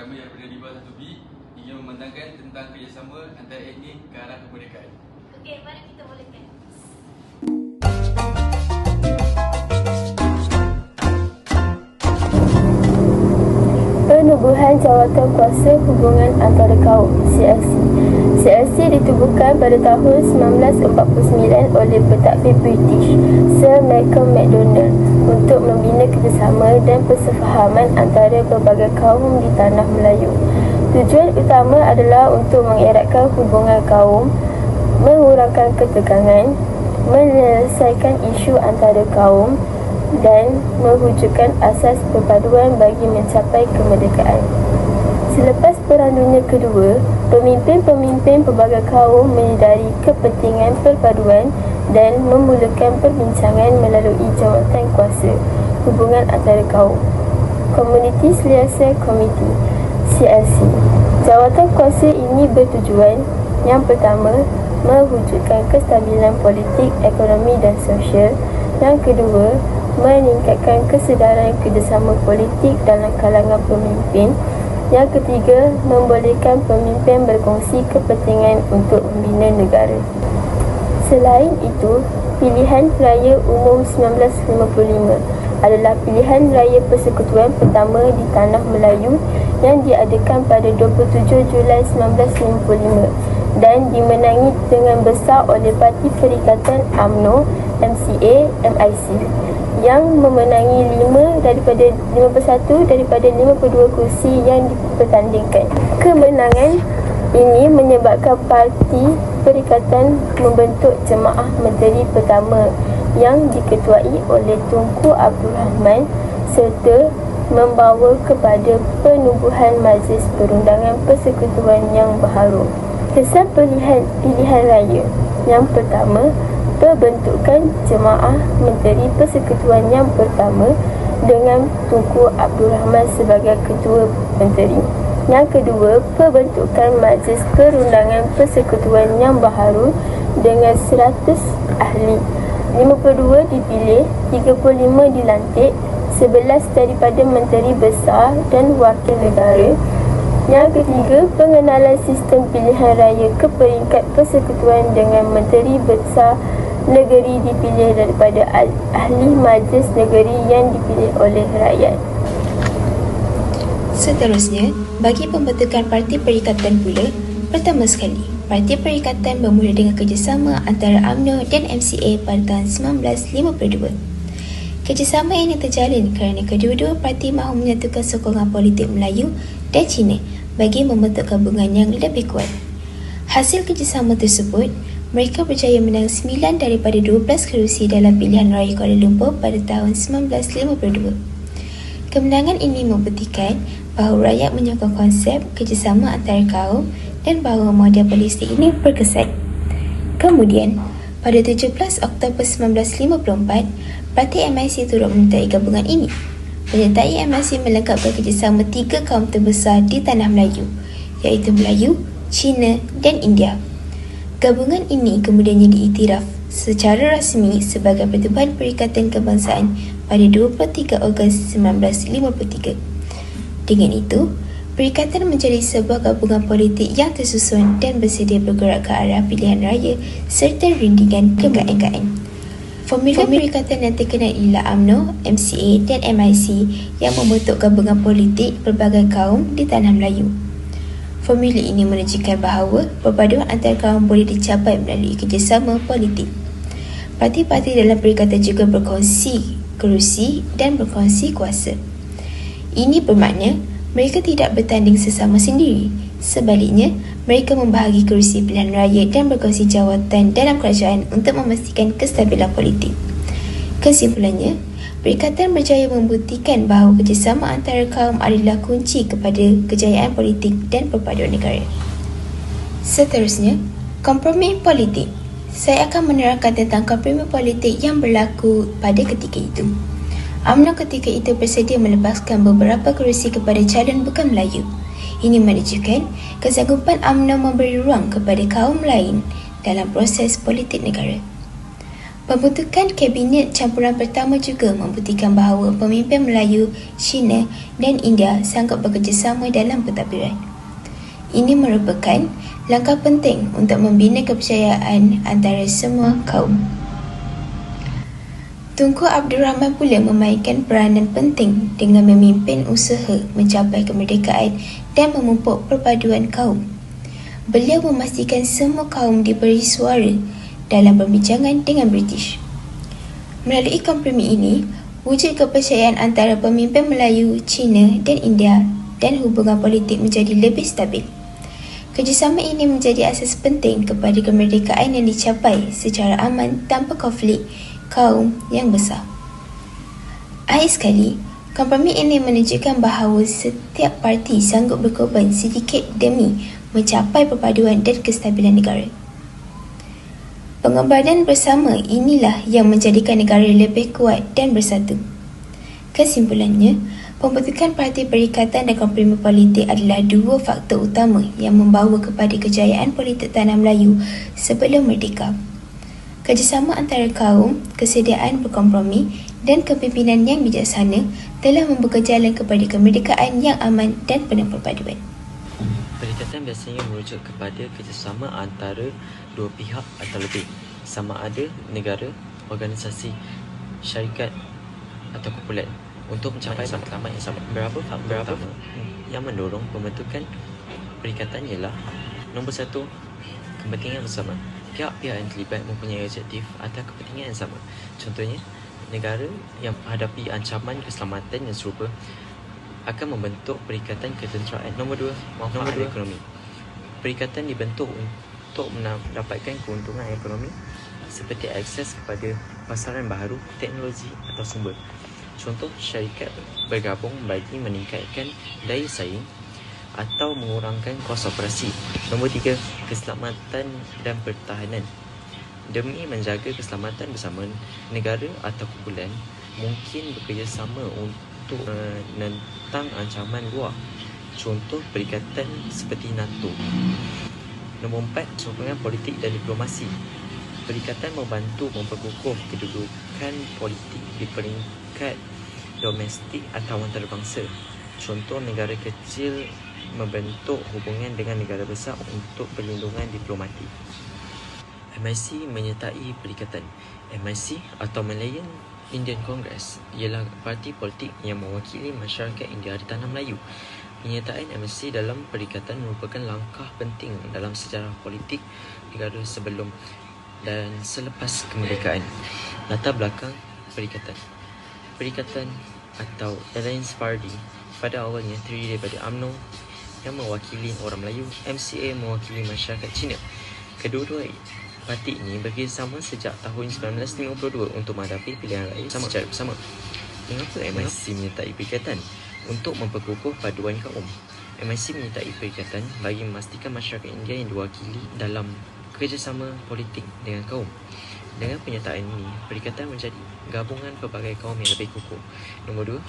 kami daripada Liba 1B ingin membentangkan tentang kerjasama antara etnik ke arah kemerdekaan. Okey, mari kita mulakan. Penubuhan Jawatan Kuasa Hubungan Antara Kaum CLC CLC ditubuhkan pada tahun 1949 oleh pentadbir British Sir Malcolm MacDonald untuk membina kerjasama dan persefahaman antara berbagai kaum di tanah Melayu. Tujuan utama adalah untuk mengeratkan hubungan kaum, mengurangkan ketegangan, menyelesaikan isu antara kaum, dan mewujudkan asas perpaduan bagi mencapai kemerdekaan. Selepas Perang Dunia Kedua, pemimpin-pemimpin pelbagai kaum menyedari kepentingan perpaduan dan memulakan perbincangan melalui jawatan kuasa hubungan antara kaum. Community Liaison Committee CLC Jawatan kuasa ini bertujuan yang pertama mewujudkan kestabilan politik, ekonomi dan sosial. Yang kedua, meningkatkan kesedaran kerjasama politik dalam kalangan pemimpin. Yang ketiga, membolehkan pemimpin berkongsi kepentingan untuk membina negara. Selain itu, pilihan raya umum 1955 adalah pilihan raya persekutuan pertama di Tanah Melayu yang diadakan pada 27 Julai 1955 dan dimenangi dengan besar oleh Parti Perikatan AMNO, MCA, MIC yang memenangi 5 daripada 51 daripada 52 kursi yang dipertandingkan. Kemenangan ini menyebabkan Parti Perikatan membentuk Jemaah Menteri Pertama yang diketuai oleh Tunku Abdul Rahman serta membawa kepada penubuhan Majlis Perundangan Persekutuan yang berharum. Kesan pilihan pilihan raya yang pertama Perbentukan Jemaah Menteri Persekutuan yang pertama dengan Tunku Abdul Rahman sebagai Ketua Menteri. Yang kedua, perbentukan Majlis Perundangan Persekutuan yang baharu dengan 100 ahli. 52 dipilih, 35 dilantik, 11 daripada Menteri Besar dan Wakil Negara. Yang ketiga, pengenalan sistem pilihan raya ke peringkat persekutuan dengan Menteri Besar negeri dipilih daripada ahli majlis negeri yang dipilih oleh rakyat. Seterusnya, bagi pembentukan Parti Perikatan pula, pertama sekali, Parti Perikatan bermula dengan kerjasama antara UMNO dan MCA pada tahun 1952. Kerjasama ini terjalin kerana kedua-dua parti mahu menyatukan sokongan politik Melayu dan Cina bagi membentuk gabungan yang lebih kuat. Hasil kerjasama tersebut mereka berjaya menang 9 daripada 12 kerusi dalam pilihan raya Kuala Lumpur pada tahun 1952. Kemenangan ini membuktikan bahawa rakyat menyokong konsep kerjasama antara kaum dan bahawa model politik ini berkesan. Kemudian, pada 17 Oktober 1954, Parti MIC turut menyertai gabungan ini. Menyertai MIC melengkapkan kerjasama tiga kaum terbesar di Tanah Melayu, iaitu Melayu, Cina dan India. Gabungan ini kemudiannya diiktiraf secara rasmi sebagai Pertubuhan Perikatan Kebangsaan pada 23 Ogos 1953. Dengan itu, Perikatan menjadi sebuah gabungan politik yang tersusun dan bersedia bergerak ke arah pilihan raya serta rindingan ke-KKN. Formula Perikatan yang terkenal ialah UMNO, MCA dan MIC yang membentuk gabungan politik berbagai kaum di Tanah Melayu. Formula ini menunjukkan bahawa perpaduan antara kaum boleh dicapai melalui kerjasama politik. Parti-parti dalam perikatan juga berkongsi kerusi dan berkongsi kuasa. Ini bermakna mereka tidak bertanding sesama sendiri. Sebaliknya, mereka membahagi kerusi pilihan raya dan berkongsi jawatan dalam kerajaan untuk memastikan kestabilan politik. Kesimpulannya, Perikatan berjaya membuktikan bahawa kerjasama antara kaum adalah kunci kepada kejayaan politik dan perpaduan negara. Seterusnya, kompromi politik. Saya akan menerangkan tentang kompromi politik yang berlaku pada ketika itu. UMNO ketika itu bersedia melepaskan beberapa kerusi kepada calon bukan Melayu. Ini menunjukkan kesanggupan UMNO memberi ruang kepada kaum lain dalam proses politik negara. Pembentukan Kabinet Campuran pertama juga membuktikan bahawa pemimpin Melayu, China dan India sanggup bekerjasama dalam pentadbiran. Ini merupakan langkah penting untuk membina kepercayaan antara semua kaum. Tunku Abdul Rahman pula memainkan peranan penting dengan memimpin usaha mencapai kemerdekaan dan memupuk perpaduan kaum. Beliau memastikan semua kaum diberi suara dalam perbincangan dengan British. Melalui kompromi ini, wujud kepercayaan antara pemimpin Melayu, China dan India dan hubungan politik menjadi lebih stabil. Kerjasama ini menjadi asas penting kepada kemerdekaan yang dicapai secara aman tanpa konflik kaum yang besar. Akhir sekali, kompromi ini menunjukkan bahawa setiap parti sanggup berkorban sedikit demi mencapai perpaduan dan kestabilan negara. Pengorbanan bersama inilah yang menjadikan negara lebih kuat dan bersatu. Kesimpulannya, pembentukan Parti Perikatan dan Kompromi Politik adalah dua faktor utama yang membawa kepada kejayaan politik tanah Melayu sebelum merdeka. Kerjasama antara kaum, kesediaan berkompromi dan kepimpinan yang bijaksana telah membuka jalan kepada kemerdekaan yang aman dan penuh perpaduan. Perikatan biasanya merujuk kepada kerjasama antara dua pihak atau lebih sama ada negara, organisasi, syarikat atau kumpulan untuk mencapai matlamat yang sama. Berapa faktor berapa utama yang mendorong pembentukan perikatan ialah nombor satu, kepentingan bersama. Pihak-pihak yang terlibat mempunyai objektif atau kepentingan yang sama. Contohnya, negara yang menghadapi ancaman keselamatan yang serupa akan membentuk perikatan ketenteraan. Nombor dua, manfaat Nombor dua. ekonomi. Perikatan dibentuk untuk mendapatkan keuntungan ekonomi seperti akses kepada pasaran baru, teknologi atau sumber. Contoh, syarikat bergabung bagi meningkatkan daya saing atau mengurangkan kos operasi. Nombor tiga, keselamatan dan pertahanan. Demi menjaga keselamatan bersama negara atau kumpulan, mungkin bekerjasama untuk menentang ancaman luar. Contoh perikatan seperti NATO. Nombor empat, sokongan politik dan diplomasi. Perikatan membantu memperkukuh kedudukan politik di peringkat domestik atau antarabangsa. Contoh negara kecil membentuk hubungan dengan negara besar untuk perlindungan diplomatik. MIC menyertai perikatan. MIC atau Malayan Indian Congress ialah parti politik yang mewakili masyarakat India di tanah Melayu. Penyertaan MSC dalam perikatan merupakan langkah penting dalam sejarah politik negara sebelum dan selepas kemerdekaan. Latar belakang perikatan. Perikatan atau Alliance Party pada awalnya terdiri daripada UMNO yang mewakili orang Melayu, MCA mewakili masyarakat Cina. Kedua-dua parti ini bekerjasama sejak tahun 1952 untuk menghadapi pilihan raya sama secara bersama. Mengapa MIC menyertai perikatan? Untuk memperkukuh paduan kaum. MIC menyertai perikatan bagi memastikan masyarakat India yang diwakili dalam kerjasama politik dengan kaum. Dengan penyertaan ini, perikatan menjadi gabungan pelbagai kaum yang lebih kukuh. Nombor dua,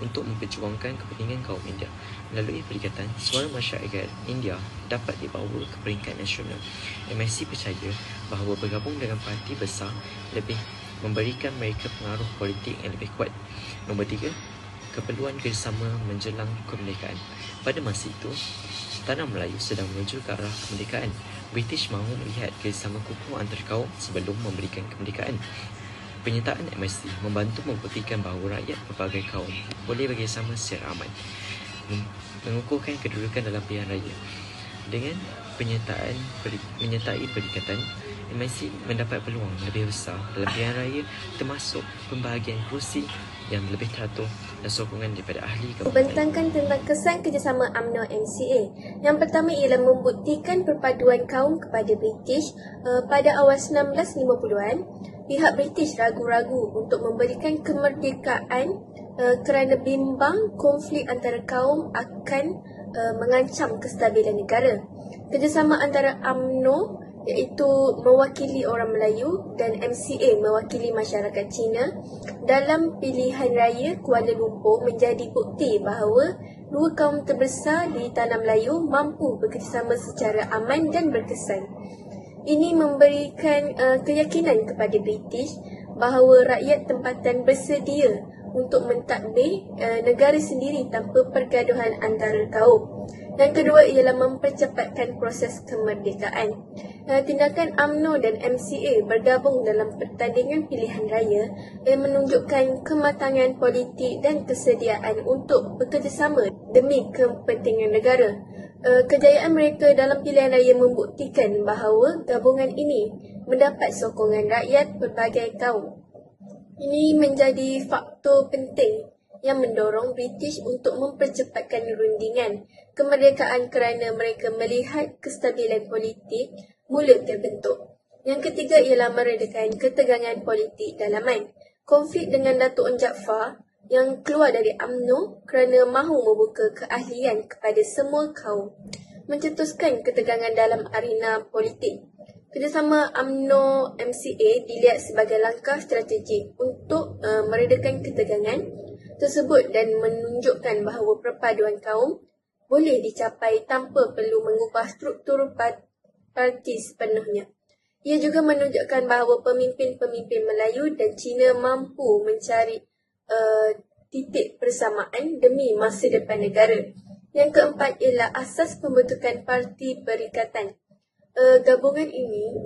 untuk memperjuangkan kepentingan kaum India. Melalui perikatan, suara masyarakat India dapat dibawa ke peringkat nasional. MSC percaya bahawa bergabung dengan parti besar lebih memberikan mereka pengaruh politik yang lebih kuat. Nombor tiga, keperluan kerjasama menjelang kemerdekaan. Pada masa itu, Tanah Melayu sedang menuju ke arah kemerdekaan. British mahu melihat kerjasama kukuh antara kaum sebelum memberikan kemerdekaan. Penyertaan MSC membantu membuktikan bahawa rakyat berbagai kaum boleh bekerjasama secara aman. Mengukuhkan kedudukan dalam pilihan raya. Dengan penyertaan menyertai perikatan, MIC mendapat peluang lebih besar dalam pilihan raya termasuk pembahagian kursi yang lebih teratur dan sokongan daripada ahli Membentangkan tentang kesan kerjasama UMNO MCA. Yang pertama ialah membuktikan perpaduan kaum kepada British uh, pada awal 1950-an. Pihak British ragu-ragu untuk memberikan kemerdekaan uh, kerana bimbang konflik antara kaum akan uh, mengancam kestabilan negara. Kerjasama antara UMNO iaitu mewakili orang Melayu dan MCA mewakili masyarakat Cina dalam pilihan raya Kuala Lumpur menjadi bukti bahawa dua kaum terbesar di tanah Melayu mampu bekerjasama secara aman dan berkesan. Ini memberikan uh, keyakinan kepada British bahawa rakyat tempatan bersedia untuk mentadbir uh, negara sendiri tanpa pergaduhan antara kaum. Yang kedua ialah mempercepatkan proses kemerdekaan. Uh, tindakan AMNO dan MCA bergabung dalam pertandingan pilihan raya yang menunjukkan kematangan politik dan kesediaan untuk bekerjasama demi kepentingan negara. Uh, kejayaan mereka dalam pilihan raya membuktikan bahawa gabungan ini mendapat sokongan rakyat pelbagai kaum. Ini menjadi faktor penting yang mendorong British untuk mempercepatkan rundingan kemerdekaan kerana mereka melihat kestabilan politik mula terbentuk. Yang ketiga ialah meredakan ketegangan politik dalaman. Konflik dengan Datuk On Jaafar yang keluar dari AMNO kerana mahu membuka keahlian kepada semua kaum mencetuskan ketegangan dalam arena politik. Kerjasama UMNO MCA dilihat sebagai langkah strategik untuk uh, meredakan ketegangan tersebut dan menunjukkan bahawa perpaduan kaum boleh dicapai tanpa perlu mengubah struktur parti sepenuhnya. Ia juga menunjukkan bahawa pemimpin-pemimpin Melayu dan Cina mampu mencari uh, titik persamaan demi masa depan negara. Yang keempat ialah asas pembentukan Parti Perikatan uh, gabungan ini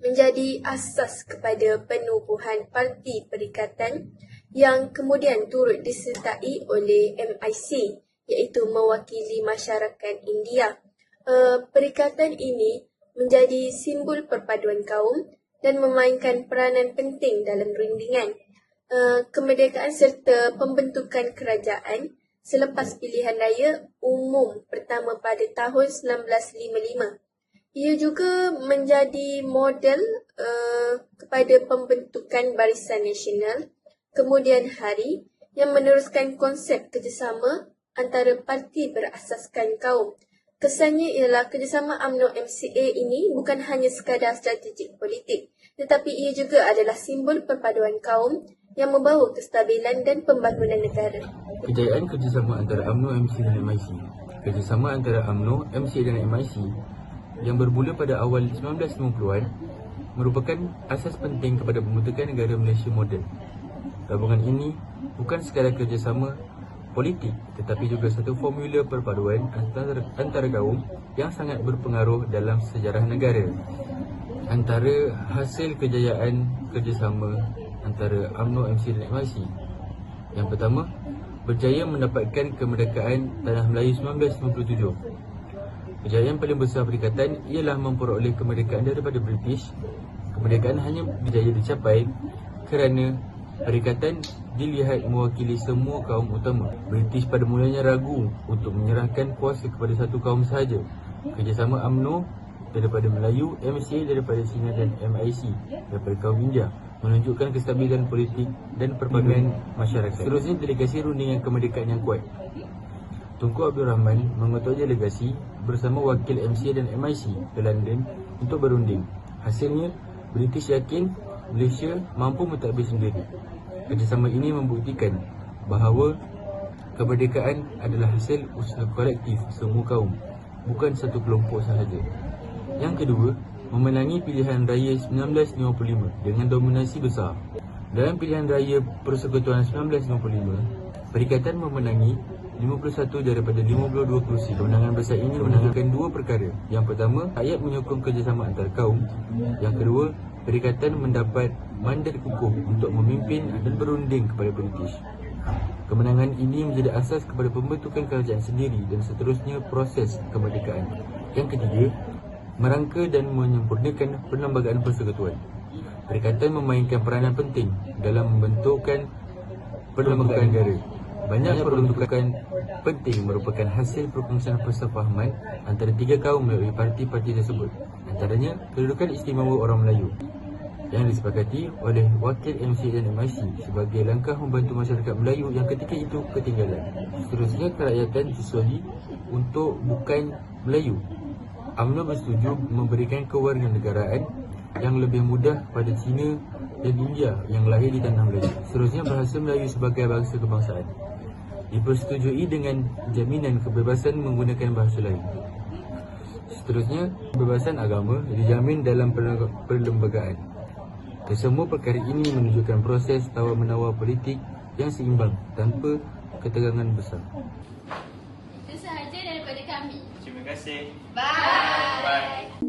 menjadi asas kepada penubuhan parti perikatan yang kemudian turut disertai oleh MIC iaitu mewakili masyarakat India. Uh, perikatan ini menjadi simbol perpaduan kaum dan memainkan peranan penting dalam rundingan uh, kemerdekaan serta pembentukan kerajaan selepas pilihan raya umum pertama pada tahun 1955. Ia juga menjadi model uh, kepada pembentukan Barisan Nasional kemudian hari yang meneruskan konsep kerjasama antara parti berasaskan kaum. Kesannya ialah kerjasama UMNO MCA ini bukan hanya sekadar strategik politik tetapi ia juga adalah simbol perpaduan kaum yang membawa kestabilan dan pembangunan negara. Kejayaan kerjasama antara UMNO MCA dan MIC Kerjasama antara UMNO, MCA dan MIC yang bermula pada awal 1950-an merupakan asas penting kepada pembentukan negara Malaysia moden. Gabungan ini bukan sekadar kerjasama politik tetapi juga satu formula perpaduan antara, antara kaum yang sangat berpengaruh dalam sejarah negara. Antara hasil kejayaan kerjasama antara UMNO, MC dan MIC Yang pertama, berjaya mendapatkan kemerdekaan Tanah Melayu 1957 Kejayaan paling besar perikatan ialah memperoleh kemerdekaan daripada British. Kemerdekaan hanya berjaya dicapai kerana perikatan dilihat mewakili semua kaum utama. British pada mulanya ragu untuk menyerahkan kuasa kepada satu kaum sahaja. Kerjasama UMNO daripada Melayu, MCA daripada Cina dan MIC daripada kaum India menunjukkan kestabilan politik dan perpaduan masyarakat. Seterusnya delegasi rundingan kemerdekaan yang kuat. Tunku Abdul Rahman mengetua delegasi bersama wakil MCA dan MIC ke London untuk berunding. Hasilnya, British yakin Malaysia mampu mentadbir sendiri. Kerjasama ini membuktikan bahawa kemerdekaan adalah hasil usaha kolektif semua kaum, bukan satu kelompok sahaja. Yang kedua, memenangi pilihan raya 1955 dengan dominasi besar. Dalam pilihan raya Persekutuan 1955, Perikatan memenangi 51 daripada 52 kerusi. Kemenangan besar ini menangkan dua perkara. Yang pertama, rakyat menyokong kerjasama antar kaum. Yang kedua, perikatan mendapat mandat kukuh untuk memimpin dan berunding kepada British. Kemenangan ini menjadi asas kepada pembentukan kerajaan sendiri dan seterusnya proses kemerdekaan. Yang ketiga, merangka dan menyempurnakan perlembagaan persekutuan. Perikatan memainkan peranan penting dalam membentukkan perlembagaan negara. Banyak peruntukan penting merupakan hasil perkongsian persefahaman antara tiga kaum melalui parti-parti tersebut. Antaranya, kedudukan istimewa orang Melayu yang disepakati oleh wakil MC dan MIC sebagai langkah membantu masyarakat Melayu yang ketika itu ketinggalan. Seterusnya, kerakyatan disuali untuk bukan Melayu. UMNO bersetuju memberikan kewarganegaraan yang lebih mudah pada Cina dan India yang lahir di tanah Melayu. Seterusnya, bahasa Melayu sebagai bahasa kebangsaan dipersetujui dengan jaminan kebebasan menggunakan bahasa lain. Seterusnya, kebebasan agama dijamin dalam perle- perlembagaan. Kesemua perkara ini menunjukkan proses tawar-menawar politik yang seimbang tanpa ketegangan besar. say bye. Bye. bye.